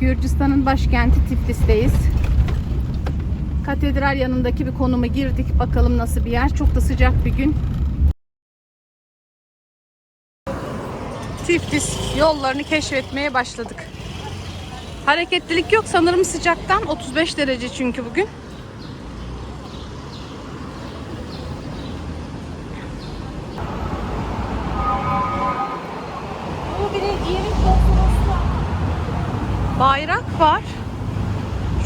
Gürcistan'ın başkenti Tiflis'teyiz. Katedral yanındaki bir konuma girdik. Bakalım nasıl bir yer. Çok da sıcak bir gün. Tiflis yollarını keşfetmeye başladık. Hareketlilik yok sanırım sıcaktan. 35 derece çünkü bugün. Bu bir yerin konsolosu. Bayrak var.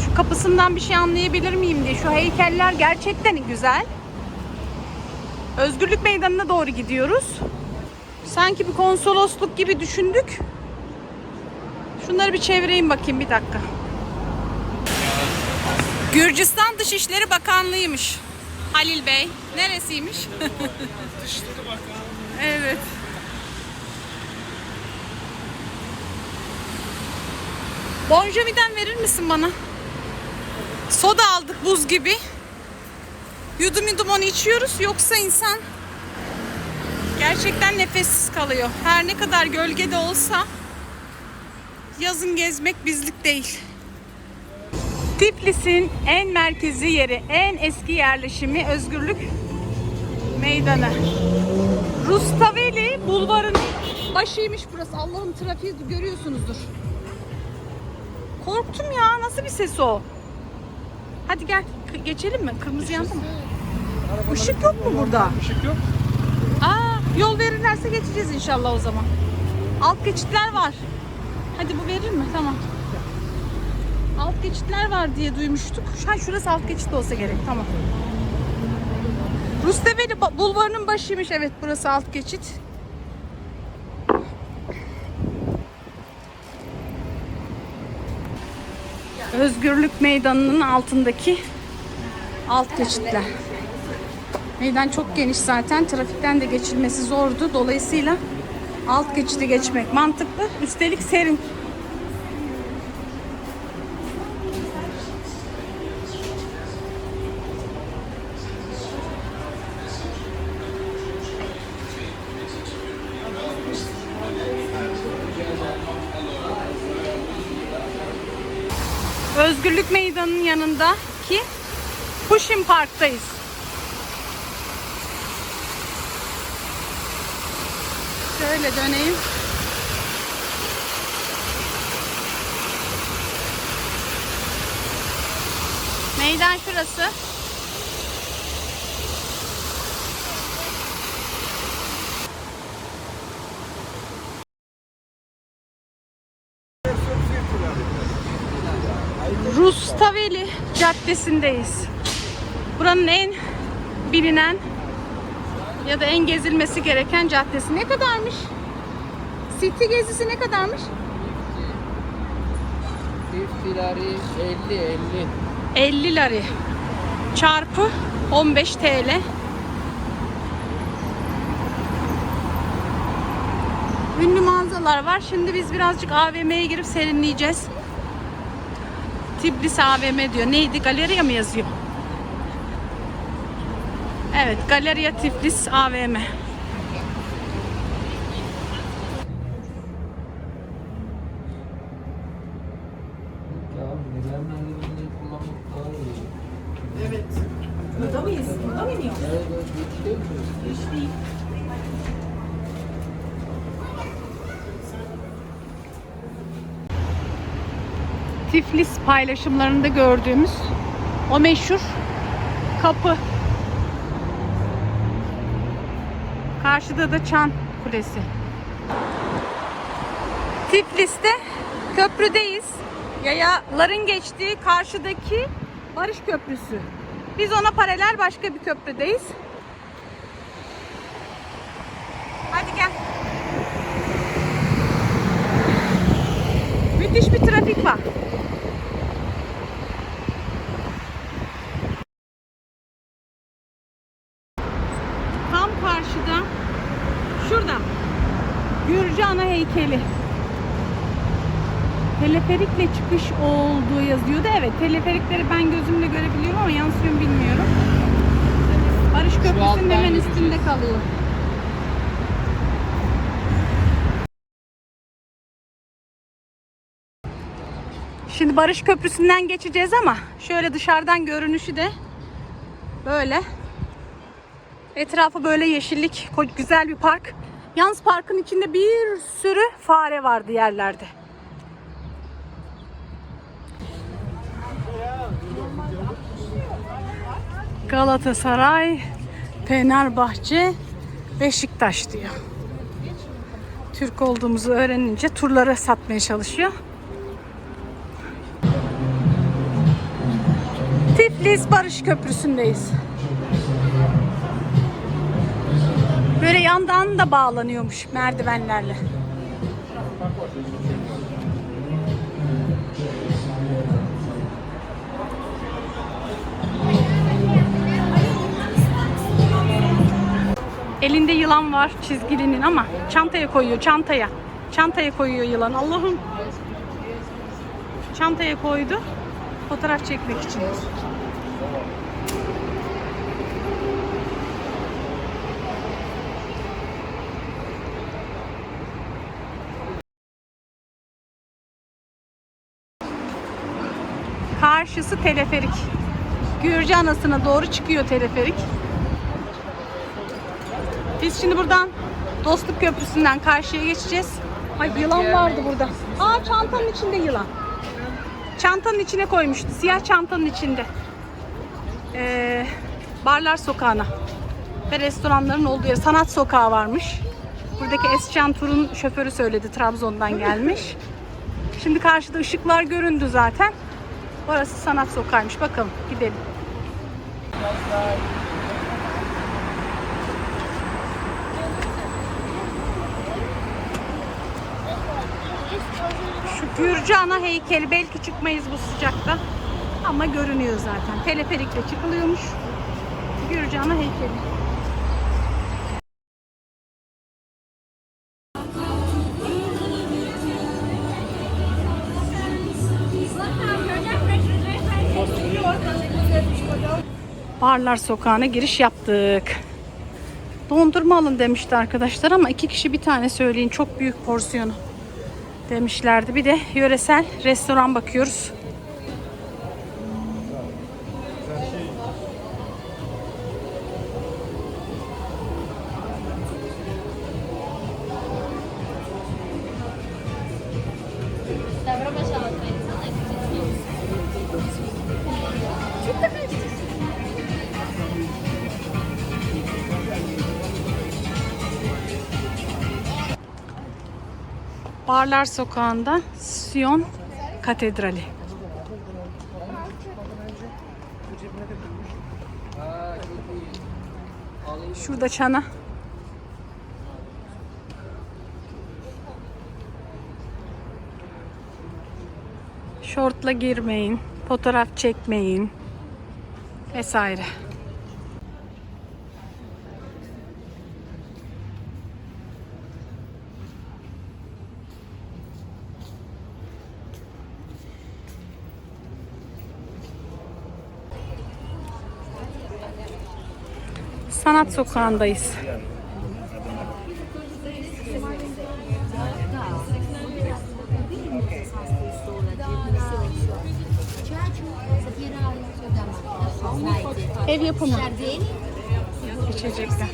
Şu kapısından bir şey anlayabilir miyim diye. Şu heykeller gerçekten güzel. Özgürlük Meydanı'na doğru gidiyoruz. Sanki bir konsolosluk gibi düşündük. Şunları bir çevireyim bakayım bir dakika. Gürcistan Dışişleri Bakanlığı'ymış. Halil Bey. Neresiymiş? Dışişleri Bakanı. evet. Bon Jovi'den verir misin bana? Soda aldık buz gibi. Yudum yudum onu içiyoruz yoksa insan gerçekten nefessiz kalıyor. Her ne kadar gölgede olsa yazın gezmek bizlik değil. Tiflis'in en merkezi yeri, en eski yerleşimi Özgürlük Meydanı. Rustaveli Bulvarı'nın başıymış burası. Allah'ım trafiği görüyorsunuzdur. Korktum ya. Nasıl bir ses o? Hadi gel geçelim mi? Kırmızı yandı mı? Işık yok mu burada? Işık yok. Aa, yol verirlerse geçeceğiz inşallah o zaman. Alt geçitler var. Hadi bu verir mi? Tamam. Alt geçitler var diye duymuştuk. An şurası alt geçit olsa gerek. Tamam. Rusteveli bulvarının başıymış. Evet burası alt geçit. Özgürlük Meydanı'nın altındaki alt geçitler. Meydan çok geniş zaten. Trafikten de geçilmesi zordu. Dolayısıyla alt geçidi geçmek mantıklı. Üstelik serin. Özgürlük Meydanı'nın yanındaki Pushkin Park'tayız. Şöyle döneyim. Meydan şurası. Rustaveli Caddesi'ndeyiz. Buranın en bilinen ya da en gezilmesi gereken caddesi. Ne kadarmış? City gezisi ne kadarmış? Fiftilari 50 50. 50 lari çarpı 15 TL. Ünlü mağazalar var. Şimdi biz birazcık AVM'ye girip serinleyeceğiz. Tiblis AVM diyor. Neydi? Galeriya mı yazıyor? Evet, Galeriya Tiflis AVM. Ya neden ellerini kullanmak daha iyi? Evet. Burada mıyız? Burada mı iniyoruz? Evet, evet, geçiyor mu? Hiç değil. Tiflis paylaşımlarında gördüğümüz o meşhur kapı. Karşıda da Çan Kulesi. Tiflis'te köprüdeyiz. Yayaların geçtiği karşıdaki Barış Köprüsü. Biz ona paralel başka bir köprüdeyiz. Hadi gel. Müthiş bir trafik var. Tam karşıda şurada Gürcü ana heykeli. Teleferikle çıkış olduğu yazıyordu. Evet teleferikleri ben gözümle görebiliyorum ama yansıyor mu bilmiyorum. Barış Köprüsü'nün hemen üstünde kalıyor. Şimdi Barış Köprüsü'nden geçeceğiz ama şöyle dışarıdan görünüşü de böyle. Etrafı böyle yeşillik, güzel bir park. Yalnız parkın içinde bir sürü fare vardı yerlerde. Galatasaray, Fenerbahçe, Beşiktaş diyor. Türk olduğumuzu öğrenince turları satmaya çalışıyor. Tiflis Barış Köprüsü'ndeyiz. Böyle yandan da bağlanıyormuş merdivenlerle. Elinde yılan var çizgilinin ama çantaya koyuyor çantaya. Çantaya koyuyor yılan. Allah'ım. Çantaya koydu. Fotoğraf çekmek için. Karşısı teleferik. Gürcü Anası'na doğru çıkıyor teleferik. Biz şimdi buradan Dostluk Köprüsü'nden karşıya geçeceğiz. Ay yılan vardı burada. Aa çantanın içinde yılan. Çantanın içine koymuştu. Siyah çantanın içinde. Ee, Barlar Sokağı'na ve restoranların olduğu yer. Sanat Sokağı varmış. Buradaki Escan Tur'un şoförü söyledi. Trabzon'dan gelmiş. Şimdi karşıda ışıklar göründü zaten. Orası Sanat Sokağı'ymış. Bakalım gidelim. Şu Gürcü ana heykeli belki çıkmayız bu sıcakta. Ama görünüyor zaten. Teleferikle çıkılıyormuş. Gürcü ana heykeli. Barlar Sokağı'na giriş yaptık. Dondurma alın demişti arkadaşlar ama iki kişi bir tane söyleyin. Çok büyük porsiyonu demişlerdi. Bir de yöresel restoran bakıyoruz. Barlar Sokağı'nda Sion Katedrali. Şurada çana. Şortla girmeyin, fotoğraf çekmeyin vesaire. Sanat sokağındayız. Ev yapımı içecekler.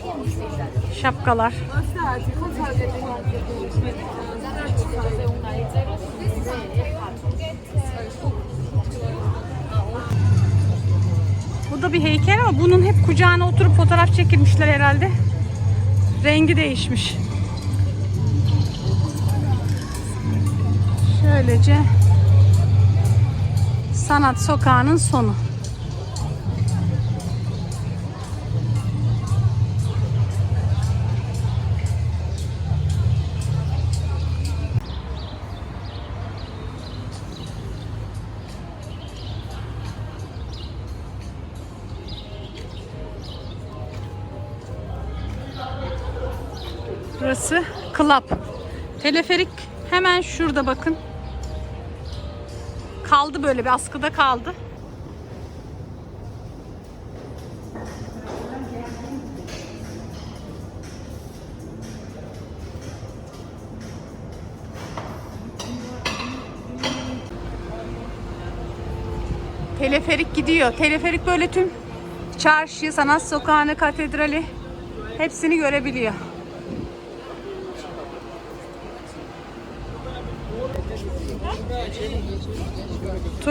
Şapkalar. Bu da bir heykel ama bunun hep kucağına oturup fotoğraf çekilmişler herhalde. Rengi değişmiş. Şöylece Sanat Sokağı'nın sonu. Burası Club. Teleferik hemen şurada bakın. Kaldı böyle bir askıda kaldı. Teleferik gidiyor. Teleferik böyle tüm çarşı, sanat sokağını, katedrali hepsini görebiliyor.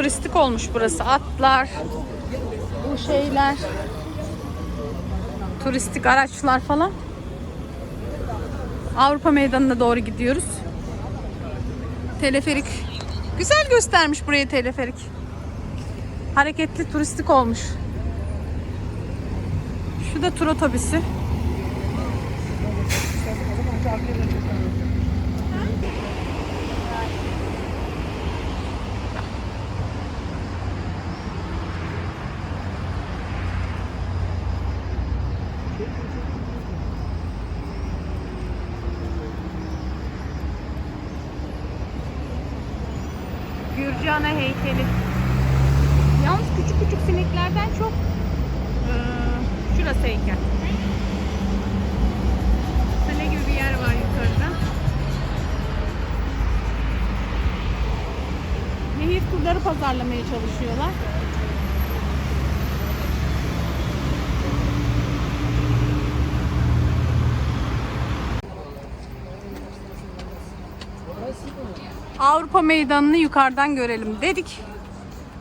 Turistik olmuş burası. Atlar, bu şeyler, turistik araçlar falan. Avrupa Meydanı'na doğru gidiyoruz. Teleferik. Güzel göstermiş burayı teleferik. Hareketli turistik olmuş. Şu da tur otobüsü. Pazarlamaya çalışıyorlar. Avrupa Meydanı'nı yukarıdan görelim dedik.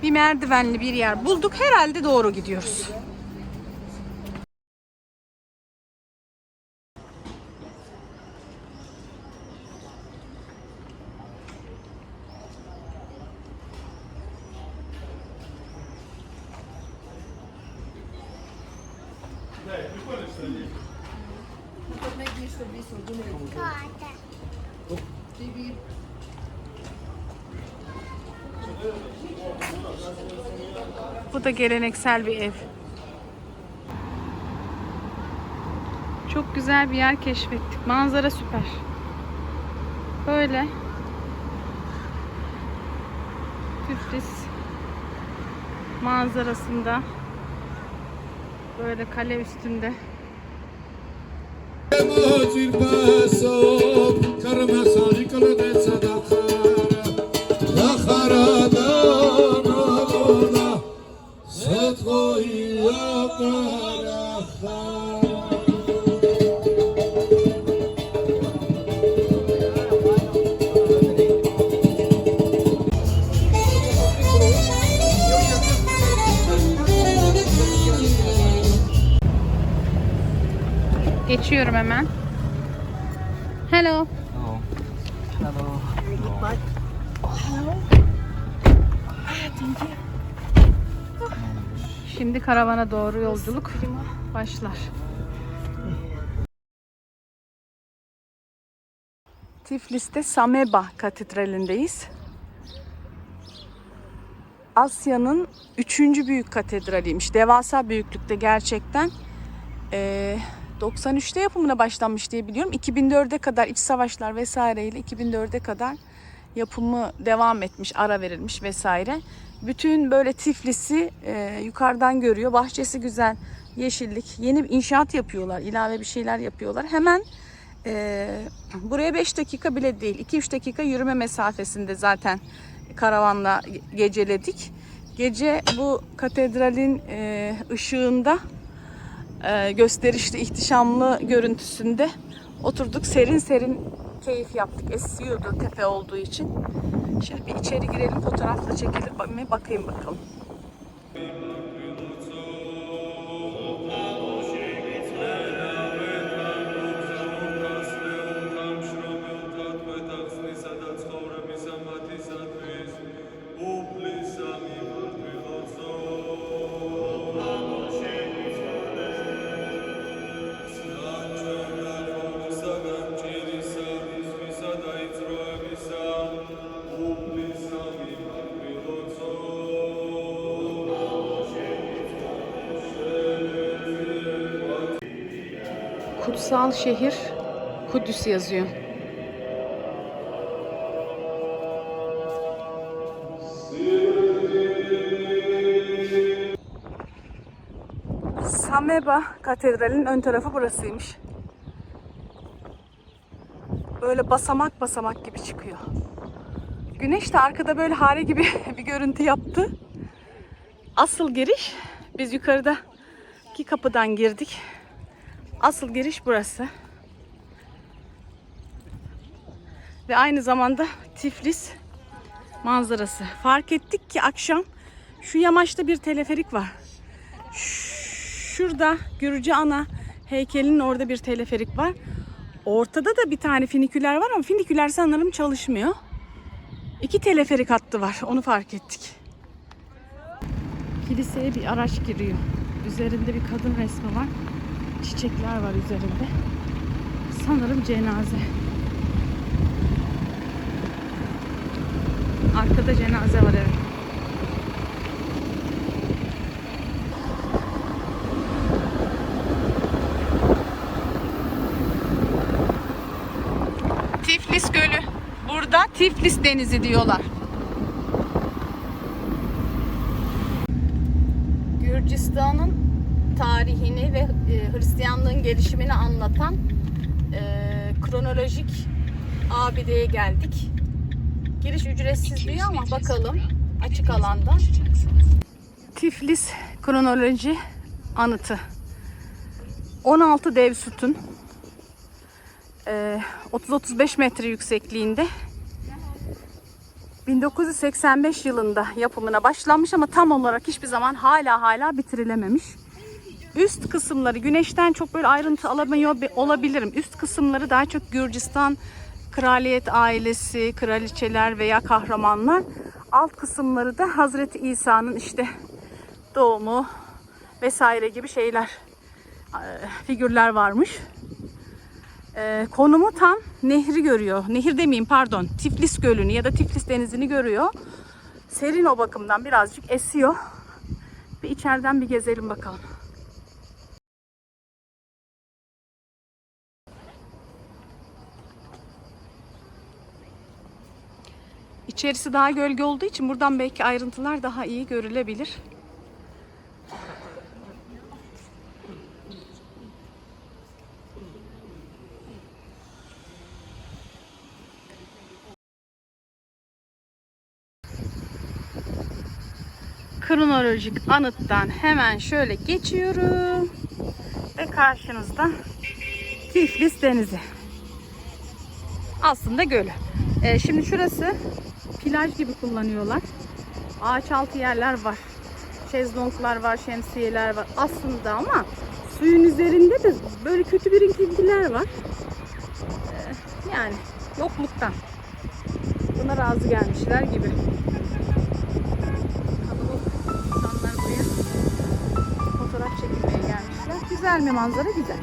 Bir merdivenli bir yer bulduk. Herhalde doğru gidiyoruz. Bu da geleneksel bir ev. Çok güzel bir yer keşfettik. Manzara süper. Böyle. Tiflis manzarasında böyle kale üstünde hemen. Hello. Şimdi karavana doğru yolculuk başlar. Tiflis'te Sameba Katedrali'ndeyiz. Asya'nın üçüncü büyük katedraliymiş. Devasa büyüklükte gerçekten. Ee, 93'te yapımına başlanmış diye biliyorum. 2004'e kadar iç savaşlar vesaireyle 2004'e kadar yapımı devam etmiş, ara verilmiş vesaire. Bütün böyle Tiflis'i e, yukarıdan görüyor. Bahçesi güzel, yeşillik. Yeni bir inşaat yapıyorlar, ilave bir şeyler yapıyorlar. Hemen e, buraya 5 dakika bile değil, 2-3 dakika yürüme mesafesinde zaten karavanla geceledik. Gece bu katedralin e, ışığında e, gösterişli, ihtişamlı görüntüsünde oturduk. Serin serin keyif yaptık. Esiyordu tepe olduğu için. Şimdi bir içeri girelim, fotoğrafla çekelim. Bakayım, bakayım bakalım. Kutsal şehir Kudüs yazıyor. Sameba Katedrali'nin ön tarafı burasıymış. Böyle basamak basamak gibi çıkıyor. Güneş de arkada böyle hare gibi bir görüntü yaptı. Asıl giriş biz yukarıdaki kapıdan girdik. Asıl giriş burası. Ve aynı zamanda Tiflis manzarası. Fark ettik ki akşam şu yamaçta bir teleferik var. Şurada Gürcü Ana heykelinin orada bir teleferik var. Ortada da bir tane finiküler var ama finiküler sanırım çalışmıyor. İki teleferik hattı var. Onu fark ettik. Kiliseye bir araç giriyor. Üzerinde bir kadın resmi var. Çiçekler var üzerinde. Sanırım cenaze. Arkada cenaze var evet. Tiflis Gölü. Burada Tiflis Denizi diyorlar. Gürcistan'ın tarihini ve e, Hristiyanlığın gelişimini anlatan e, kronolojik abideye geldik. Giriş ücretsiz diyor ama bakalım açık alanda. Tiflis kronoloji anıtı. 16 dev sütun. Ee, 30-35 metre yüksekliğinde 1985 yılında yapımına başlanmış ama tam olarak hiçbir zaman hala hala bitirilememiş. Üst kısımları güneşten çok böyle ayrıntı alamıyor olabilirim. Üst kısımları daha çok Gürcistan kraliyet ailesi, kraliçeler veya kahramanlar. Alt kısımları da Hazreti İsa'nın işte doğumu vesaire gibi şeyler, e, figürler varmış. Ee, konumu tam nehri görüyor. Nehir demeyeyim pardon. Tiflis Gölü'nü ya da Tiflis Denizi'ni görüyor. Serin o bakımdan birazcık esiyor. Bir içeriden bir gezelim bakalım. İçerisi daha gölge olduğu için buradan belki ayrıntılar daha iyi görülebilir. kronolojik anıttan hemen şöyle geçiyorum. Ve karşınızda Tiflis Denizi. Aslında gölü. Ee, şimdi şurası plaj gibi kullanıyorlar. Ağaç altı yerler var. Şezlonglar var, şemsiyeler var. Aslında ama suyun üzerinde de böyle kötü birikintiler var. Ee, yani yokluktan. Buna razı gelmişler gibi. İnsanlar buraya fotoğraf çekilmeye gelmişler. Güzel mi manzara? Güzel.